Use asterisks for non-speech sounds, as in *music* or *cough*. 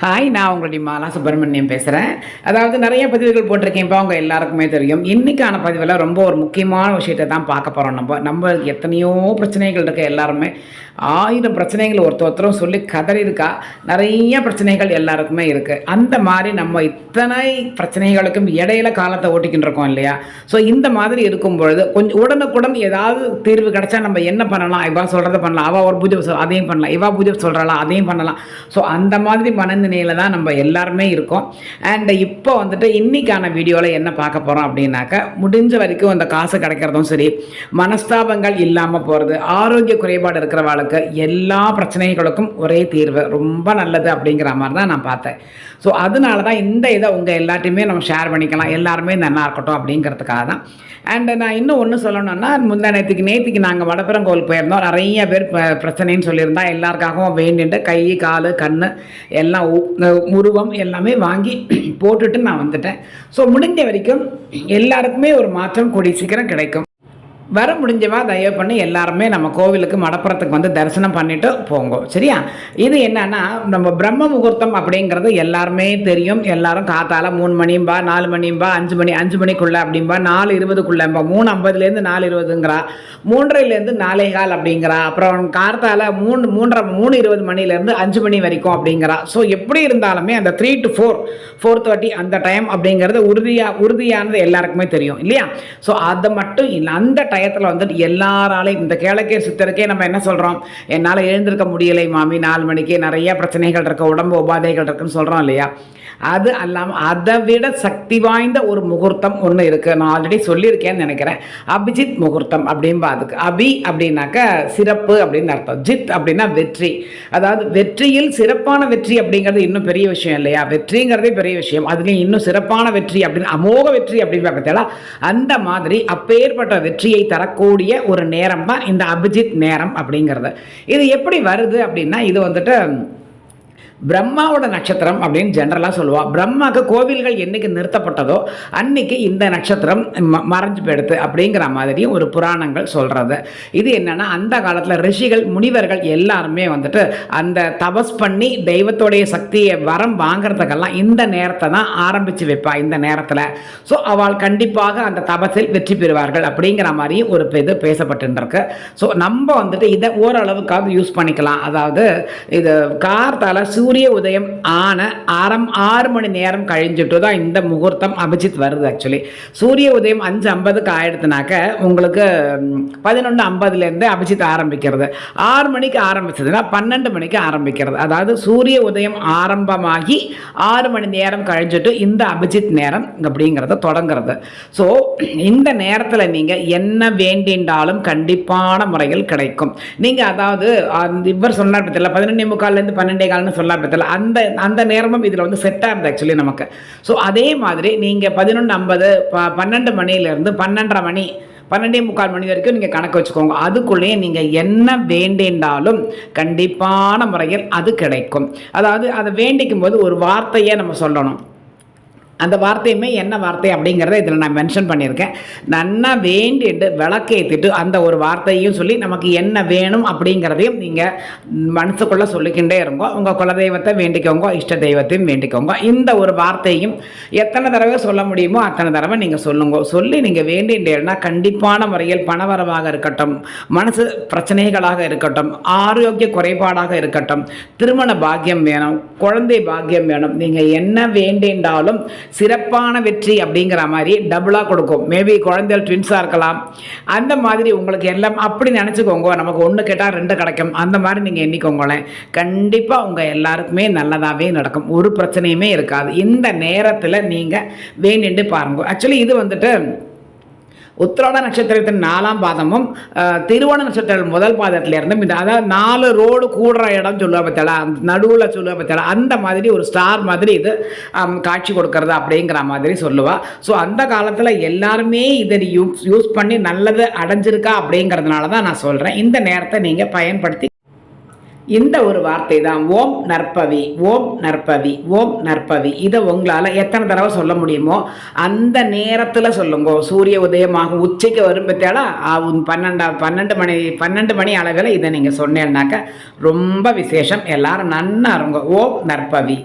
Hi நான் உங்களுடைய மாலா சுப்பிரமணியம் பேசுகிறேன் அதாவது நிறைய பதிவுகள் போட்டிருக்கேன். இப்போ அவங்க எல்லாருக்குமே தெரியும். இன்றைக்கான பதிவில் ரொம்ப ஒரு முக்கியமான விஷயத்தை தான் பார்க்க போகிறோம் நம்ம. நம்ம எத்தனையோ பிரச்சனைகள் இருக்குது எல்லாருமே. ஆயிரம் பிரச்சனைகள் ஒருத்தர் ஒருத்தரும் சொல்லி கதறி இருக்கா நிறைய பிரச்சனைகள் எல்லாருக்குமே இருக்குது அந்த மாதிரி நம்ம இத்தனை பிரச்சனைகளுக்கும் இடையில காலத்தை ஓட்டிக்கிட்டு இருக்கோம் இல்லையா? ஸோ இந்த மாதிரி இருக்கும் பொழுது கொஞ்சம் உடனுக்குடன் ஏதாவது தீர்வு கிடைச்சா நம்ம என்ன பண்ணலாம்? இவா சொல்கிறத பண்ணலாம். அவள் ஒரு பூஜை சொல் அதையும் பண்ணலாம். இவா பூஜை சொல்கிறாளா அதையும் பண்ணலாம். ஸோ அந்த மாதிரி மனநிலையில் தான் நம்ம எல்லாருமே இருக்கோம். அண்ட் இப்போ வந்துட்டு இன்னைக்கான வீடியோவில் என்ன பார்க்க போகிறோம் அப்படின்னாக்கா முடிஞ்ச வரைக்கும் அந்த காசு கிடைக்கிறதும் சரி மனஸ்தாபங்கள் இல்லாமல் போகிறது ஆரோக்கிய குறைபாடு இருக்கிறவளுக்கு எல்லா பிரச்சனைகளுக்கும் ஒரே தீர்வு ரொம்ப நல்லது அப்படிங்கிற மாதிரி தான் நான் பார்த்தேன். ஸோ அதனால தான் இந்த இதை உங்கள் எல்லாத்தையுமே நம்ம ஷேர் பண்ணிக்கலாம். எல்லாருமே நல்லா இருக்கட்டும் அப்படிங்கிறதுக்காக தான். அண்ட் நான் இன்னும் ஒன்று சொல்லணும்னா முந்தா நேற்றுக்கு நேற்றுக்கு நாங்கள் வடபெருங்கோவில் போயிருந்தோம். நிறைய பேர் பிரச்சனைன்னு சொல்லியிருந்தா எல்லாருக்காகவும் வேண்டிட்டு கை கால் கண் எல்லாம் உருவம் எல்லாமே வாங்கி *clears throat* போட்டுட்டு நான் வந்துட்டேன். ஸோ முடிஞ்ச வரைக்கும் எல்லாருக்குமே ஒரு மாற்றம் கூடிய சீக்கிரம் கிடைக்கும். வர முடிஞ்சவா தயவு பண்ணி எல்லாருமே நம்ம கோவிலுக்கு மடப்புறத்துக்கு வந்து தரிசனம் பண்ணிட்டு போங்க. சரியா? இது என்னன்னா நம்ம பிரம்ம முகூர்த்தம் அப்படிங்கிறது எல்லாருமே தெரியும். எல்லாரும் காத்தால மூணு மணியும்பா நாலு மணியும்பா அஞ்சு மணி அஞ்சு மணிக்குள்ள அப்படிம்பா நாலு இருபதுக்குள்ளம்பா மூணு ஐம்பதுலேருந்து நாலு இருபதுங்கிறா. மூன்றையிலேருந்து நாலே கால் அப்படிங்கிறா. அப்புறம் காத்தால மூணு மூன்றரை மூணு இருபது மணிலேருந்து அஞ்சு மணி வரைக்கும் அப்படிங்கிறா. ஸோ எப்படி இருந்தாலுமே அந்த three to four four thirty அந்த டைம் அப்படிங்கிறது உறுதியாக உறுதியானது எல்லாருக்குமே தெரியும் இல்லையா? ஸோ அதை மட்டும் இல்லை அந்த டைம் டயத்தில் வந்துட்டு எல்லாராலையும் இந்த கேளக்கே சித்தருக்கே நம்ம என்ன சொல்கிறோம் என்னால் எழுந்திருக்க முடியலை மாமி. நாலு மணிக்கு நிறைய பிரச்சனைகள் இருக்குது உடம்பு உபாதைகள் இருக்குன்னு சொல்கிறோம் இல்லையா? அது அல்லாமல் அதை விட சக்தி வாய்ந்த ஒரு முகூர்த்தம் ஒன்று இருக்குது நான் ஆல்ரெடி சொல்லியிருக்கேன்னு நினைக்கிறேன். அபிஜித் முகூர்த்தம் அப்படின்பா அதுக்கு. அபி அப்படின்னாக்க சிறப்பு அப்படின்னு அர்த்தம். ஜித் அப்படின்னா வெற்றி. அதாவது வெற்றியில் சிறப்பான வெற்றி அப்படிங்கிறது இன்னும் பெரிய விஷயம் இல்லையா? வெற்றிங்கிறதே பெரிய விஷயம். அதுலேயும் இன்னும் சிறப்பான வெற்றி அப்படின்னு அமோக வெற்றி அப்படின்னு பார்த்தீங்களா அந்த மாதிரி அப்பேற்பட்ட வெற்றியை தரக்கூடிய ஒரு நேரம் தான் இந்த அபிஜித் நேரம் அப்படிங்கிறது. இது எப்படி வருது அப்படின்னா இது வந்துட்டு பிரம்மாவோட நட்சத்திரம் அப்படின்னு ஜென்ரலாக சொல்லுவாள் பிரம்மாவுக்கு கோவில்கள் என்னைக்கு நிறுத்தப்பட்டதோ அன்னைக்கு இந்த நட்சத்திரம் ம- மறைஞ்சு போயிடுது அப்படிங்கிற மாதிரியும் ஒரு புராணங்கள் சொல்கிறது இது என்னென்னா அந்த காலத்தில் ரிஷிகள் முனிவர்கள் எல்லாருமே வந்துட்டு அந்த தபஸ் பண்ணி தெய்வத்தோடைய சக்தியை வரம் வாங்குறதுக்கெல்லாம் இந்த நேரத்தை தான் ஆரம்பித்து வைப்பா இந்த நேரத்தில். ஸோ அவள் கண்டிப்பாக அந்த தபஸில் வெற்றி பெறுவார்கள் அப்படிங்கிற மாதிரியும் ஒரு இது பேசப்பட்டுருக்கு ஸோ நம்ம வந்துட்டு இதை ஓரளவுக்காவது யூஸ் பண்ணிக்கலாம். அதாவது இது கார்த்தால சூரிய உதயம் ஆன ஆரம் ஆறு மணி நேரம் கழிஞ்சிட்டு தான் இந்த முகூர்த்தம் அபிஜித் வருது ஆக்சுவலி சூரிய உதயம் அஞ்சு ஐம்பதுக்கு ஆயிடுத்துனாக்க உங்களுக்கு பதினொன்று ஐம்பதுலேருந்து அபிஜித் ஆரம்பிக்கிறது. ஆறு மணிக்கு ஆரம்பிச்சதுன்னா பன்னெண்டு மணிக்கு ஆரம்பிக்கிறது. அதாவது சூரிய உதயம் ஆரம்பமாகி ஆறு மணி நேரம் கழிஞ்சிட்டு இந்த அபிஜித் நேரம் அப்படிங்கிறத தொடங்குறது. ஸோ இந்த நேரத்தில் நீங்கள் என்ன வேண்டின்றாலும் கண்டிப்பான முறையில் கிடைக்கும். நீங்கள் அதாவது இவர் சொன்னார் பற்றியில் பதினொன்றே முக்கால்லேருந்து பன்னெண்டே கால்னு சொல்ல பத்தில அந்த அந்த நேரமும் இதில் வந்து செட்டாக இருந்தது ஆக்சுவலி நமக்கு. ஸோ அதே மாதிரி நீங்கள் பதினொன்று ஐம்பது ப பன்னெண்டு மணிலேருந்து பன்னெண்டரை மணி பன்னெண்டே முக்கால் மணி வரைக்கும் நீங்கள் கணக்கு வச்சுக்கோங்க. அதுக்குள்ளேயே நீங்கள் என்ன வேண்டின்றாலும் கண்டிப்பான முறையில் அது கிடைக்கும். அதாவது அதை வேண்டிக்கும் போது ஒரு வார்த்தையை நம்ம சொல்லணும். அந்த வார்த்தையுமே என்ன வார்த்தை அப்படிங்கிறத இதில் நான் மென்ஷன் பண்ணியிருக்கேன். நன்னா வேண்டிட்டு விளக்கேற்றிட்டு அந்த ஒரு வார்த்தையும் சொல்லி நமக்கு என்ன வேணும் அப்படிங்கிறதையும் நீங்கள் மனசுக்குள்ளே சொல்லிக்கிட்டே இருங்கோ. உங்கள் குலதெய்வத்தை வேண்டிக்கோங்க இஷ்ட தெய்வத்தையும் வேண்டிக்கோங்க. இந்த ஒரு வார்த்தையும் எத்தனை தடவை சொல்ல முடியுமோ அத்தனை தடவை நீங்கள் சொல்லுங்க. சொல்லி நீங்கள் வேண்டின்றேன்னா கண்டிப்பான முறையில் பணவரவாக இருக்கட்டும் மனசு பிரச்சனைகளாக இருக்கட்டும் ஆரோக்கிய குறைபாடாக இருக்கட்டும் திருமண பாக்கியம் வேணும் குழந்தை பாக்கியம் வேணும். நீங்கள் என்ன வேண்டின்றாலும் சிறப்பான வெற்றி அப்படிங்கிற மாதிரி டபுளாக கொடுக்கும். மேபி குழந்தைகள் ட்வின்ஸாக இருக்கலாம். அந்த மாதிரி உங்களுக்கு எல்லாம் அப்படி நினச்சிக்கோங்க. நமக்கு ஒன்று கேட்டால் ரெண்டு கிடைக்கும். அந்த மாதிரி நீங்கள் எண்ணிக்கோங்களேன். கண்டிப்பாக உங்கள் எல்லாருக்குமே நல்லதாகவே நடக்கும். ஒரு பிரச்சனையுமே இருக்காது. இந்த நேரத்தில் நீங்கள் வேண்டிட்டு பாருங்க. ஆக்சுவலி இது வந்துட்டு உத்திராட நட்சத்திரத்தின் நாலாம் பாதமும் திருவண திருவோண நட்சத்திரம் முதல் பாதத்துல இருந்தும் இந்த அதாவது நாலு ரோடு கூடுற இடம் சொல்லுவா பத்தியாளா நடுவில் சொல்லுவா பத்தியாளா அந்த மாதிரி ஒரு ஸ்டார் மாதிரி இது காட்சி கொடுக்கறது அப்படிங்கிற மாதிரி சொல்லுவாள் ஸோ அந்த காலத்தில் எல்லாருமே இதை யூஸ் யூஸ் பண்ணி நல்லது அடைஞ்சிருக்கா அப்படிங்கிறதுனால தான் நான் சொல்கிறேன் இந்த நேரத்தை நீங்கள் பயன்படுத்தி இந்த ஒரு வார்த்தை தான் ஓம் நற்பவி ஓம் நற்பவி ஓம் நற்பவி. இதை உங்களால் எத்தனை தடவை சொல்ல முடியுமோ அந்த நேரத்தில் சொல்லுங்க. சூரிய உதயமாக உச்சைக்கு வரும் உன் பன்னெண்டா பன்னெண்டு மணி பன்னெண்டு மணி அளவில் இதை நீங்கள் சொன்னேன்னாக்க ரொம்ப விசேஷம். எல்லாரும் நன்னா இருங்க ஓம் நற்பவி.